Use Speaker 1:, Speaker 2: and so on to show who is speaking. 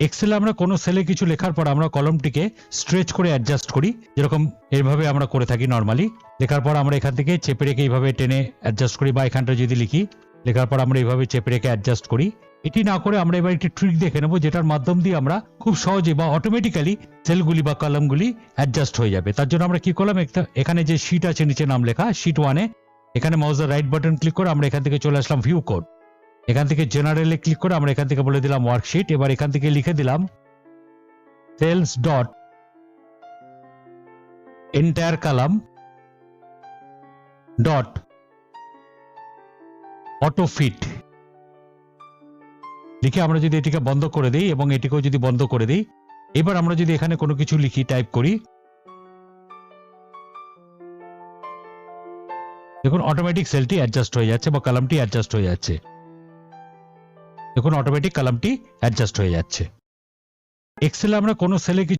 Speaker 1: এক্সেলে আমরা কোনো সেলে কিছু লেখার পর আমরা কলমটিকে স্ট্রেচ করে অ্যাডজাস্ট করি, যেরকম এইভাবে আমরা করে থাকি নর্মালি লেখার পর আমরা এখান থেকে চেপে রেখে এইভাবে টেনে অ্যাডজাস্ট করি, বা এখানটা যদি লিখি, লেখার পর আমরা এইভাবে চেপে রেখে অ্যাডজাস্ট করি। এটি না করে আমরা এবার একটি ট্রিক দেখে নেব, যেটার মাধ্যম দিয়ে আমরা খুব সহজে বা অটোমেটিক্যালি সেলগুলি বা কলমগুলি অ্যাডজাস্ট হয়ে যাবে। তার জন্য আমরা কি করলাম? এখানে যে শিট আছে নিচে নাম লেখা শিট ওয়ানে এখানে মাউসের রাইট বাটন ক্লিক করে আমরা এখান থেকে চলে আসলাম ভিউ কোড এখান থেকে জেনারেলে ক্লিক করে আমরা এখান থেকে বলে দিলাম ওয়ার্কশিট এবার এখান থেকে লিখে দিলাম sales dot entire column dot auto fit লিখে আমরা যদি এটিকে বন্ধ করে দিই এবং এটিকেও যদি বন্ধ করে দিই, এবার আমরা যদি এখানে কোনো কিছু লিখি টাইপ করি। দেখুন অটোমেটিক সেলটি অ্যাডজাস্ট হয়ে যাচ্ছে বা কলামটি অ্যাডজাস্ট হয়ে যাচ্ছে। দেখুন অটোমেটিক কলামটি অ্যাডজাস্ট হয়ে যাচ্ছে। এক্সেলে আমরা কোনো সেলে